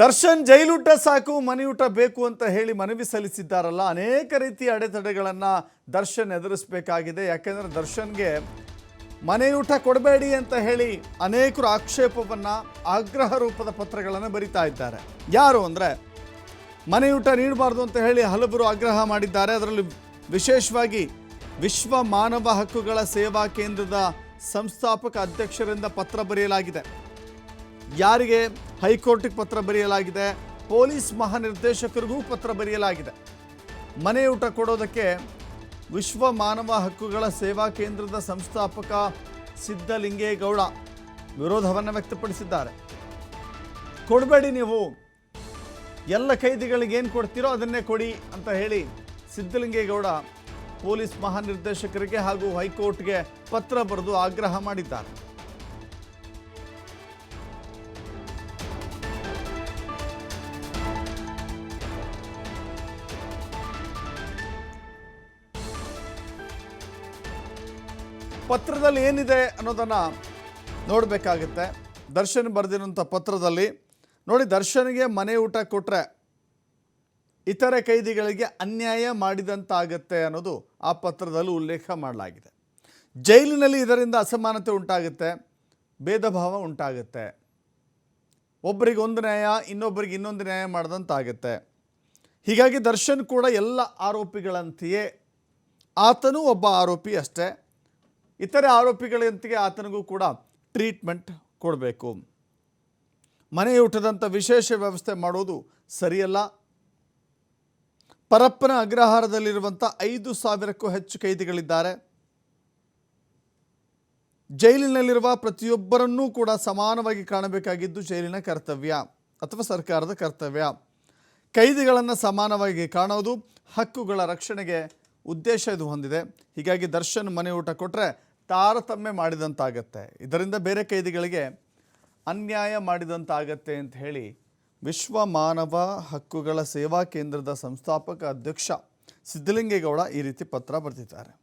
ದರ್ಶನ್ ಜೈಲೂಟ ಸಾಕು, ಮನೆಯೂಟ ಬೇಕು ಅಂತ ಹೇಳಿ ಮನವಿ ಸಲ್ಲಿಸಿದ್ದಾರಲ್ಲ. ಅನೇಕ ರೀತಿಯ ಅಡೆತಡೆಗಳನ್ನು ದರ್ಶನ್ ಎದುರಿಸಬೇಕಾಗಿದೆ. ಯಾಕೆಂದರೆ ದರ್ಶನ್ಗೆ ಮನೆಯೂಟ ಕೊಡಬೇಡಿ ಅಂತ ಹೇಳಿ ಅನೇಕರು ಆಕ್ಷೇಪವನ್ನು ಆಗ್ರಹ ರೂಪದ ಪತ್ರಗಳನ್ನು ಬರಿತಾ ಇದ್ದಾರೆ. ಯಾರು ಅಂದರೆ ಮನೆಯೂಟ ನೀಡಬಾರ್ದು ಅಂತ ಹೇಳಿ ಹಲವರು ಆಗ್ರಹ ಮಾಡಿದ್ದಾರೆ. ಅದರಲ್ಲಿ ವಿಶೇಷವಾಗಿ ವಿಶ್ವ ಮಾನವ ಹಕ್ಕುಗಳ ಸೇವಾ ಕೇಂದ್ರದ ಸಂಸ್ಥಾಪಕ ಅಧ್ಯಕ್ಷರಿಂದ ಪತ್ರ ಬರೆಯಲಾಗಿದೆ. ಯಾರಿಗೆ ಹೈಕೋರ್ಟ್ಗೆ ಪತ್ರ ಬರೆಯಲಾಗಿದೆ. ಪೊಲೀಸ್ ಮಹಾನಿರ್ದೇಶಕರಿಗೂ ಪತ್ರ ಬರೆಯಲಾಗಿದೆ. ಮನೆಯೂಟ ಕೊಡೋದಕ್ಕೆ ವಿಶ್ವ ಮಾನವ ಹಕ್ಕುಗಳ ಸೇವಾ ಕೇಂದ್ರದ ಸಂಸ್ಥಾಪಕ ಸಿದ್ದಲಿಂಗೇಗೌಡ ವಿರೋಧವನ್ನು ವ್ಯಕ್ತಪಡಿಸಿದ್ದಾರೆ. ಕೊಡಬೇಡಿ ನೀವು. ಎಲ್ಲ ಕೈದಿಗಳಿಗೆ ಏನು ಕೊಡ್ತೀರೋ ಅದನ್ನೇ ಕೊಡಿ ಅಂತ ಹೇಳಿ ಸಿದ್ದಲಿಂಗೇಗೌಡ ಪೊಲೀಸ್ ಮಹಾನಿರ್ದೇಶಕರಿಗೆ ಹಾಗೂ ಹೈಕೋರ್ಟ್ಗೆ ಪತ್ರ ಬರೆದು ಆಗ್ರಹ ಮಾಡಿದ್ದಾರೆ. ಪತ್ರದಲ್ಲಿ ಏನಿದೆ ಅನ್ನೋದನ್ನು ನೋಡಬೇಕಾಗುತ್ತೆ. ದರ್ಶನ್ ಬರೆದಿರೋಂಥ ಪತ್ರದಲ್ಲಿ, ನೋಡಿ ದರ್ಶನ್ಗೆ ಮನೆ ಊಟ ಕೊಟ್ಟರೆ ಇತರೆ ಕೈದಿಗಳಿಗೆ ಅನ್ಯಾಯ ಮಾಡಿದಂತಾಗತ್ತೆ ಅನ್ನೋದು ಆ ಪತ್ರದಲ್ಲಿ ಉಲ್ಲೇಖ ಮಾಡಲಾಗಿದೆ. ಜೈಲಿನಲ್ಲಿ ಇದರಿಂದ ಅಸಮಾನತೆ ಉಂಟಾಗುತ್ತೆ ಭೇದ ಭಾವ ಉಂಟಾಗುತ್ತೆ. ಒಬ್ಬರಿಗೆ ಒಂದು ನ್ಯಾಯ ಇನ್ನೊಬ್ಬರಿಗೆ ಇನ್ನೊಂದು ನ್ಯಾಯ ಮಾಡಿದಂತಾಗುತ್ತೆ. ಹೀಗಾಗಿ ದರ್ಶನ್ ಕೂಡ ಎಲ್ಲ ಆರೋಪಿಗಳಂತೆಯೇ, ಆತನೂ ಒಬ್ಬ ಆರೋಪಿ ಅಷ್ಟೇ. ಇತರೆ ಆರೋಪಿಗಳಂತೆಯೇ ಆತನಿಗೂ ಕೂಡ ಟ್ರೀಟ್ಮೆಂಟ್ ಕೊಡಬೇಕು. ಮನೆಯೂಟದಂಥ ವಿಶೇಷ ವ್ಯವಸ್ಥೆ ಮಾಡೋದು ಸರಿಯಲ್ಲ. ಪರಪ್ಪನ ಅಗ್ರಹಾರದಲ್ಲಿರುವಂಥ ಐದು ಸಾವಿರಕ್ಕೂ ಹೆಚ್ಚು ಕೈದಿಗಳಿದ್ದಾರೆ. ಜೈಲಿನಲ್ಲಿರುವ ಪ್ರತಿಯೊಬ್ಬರನ್ನೂ ಕೂಡ ಸಮಾನವಾಗಿ ಕಾಣಬೇಕಾಗಿದ್ದು ಜೈಲಿನ ಕರ್ತವ್ಯ ಅಥವಾ ಸರ್ಕಾರದ ಕರ್ತವ್ಯ. ಕೈದಿಗಳನ್ನು ಸಮಾನವಾಗಿ ಕಾಣೋದು ಹಕ್ಕುಗಳ ರಕ್ಷಣೆಗೆ ಉದ್ದೇಶ ಇದು ಹೊಂದಿದೆ. ಹೀಗಾಗಿ ದರ್ಶನ್ ಮನೆ ಊಟ ಕೊಟ್ಟರೆ ತಾರತಮ್ಯ ಮಾಡಿದಂತಾಗತ್ತೆ. ಇದರಿಂದ ಬೇರೆ ಕೈದಿಗಳಿಗೆ ಅನ್ಯಾಯ ಮಾಡಿದಂತಾಗತ್ತೆ ಅಂತ ಹೇಳಿ ವಿಶ್ವ ಮಾನವ ಹಕ್ಕುಗಳ ಸೇವಾ ಕೇಂದ್ರದ ಸಂಸ್ಥಾಪಕ ಅಧ್ಯಕ್ಷ ಸಿದ್ದಲಿಂಗೇಗೌಡ ಈ ರೀತಿ ಪತ್ರ ಬರೆದಿದ್ದಾರೆ.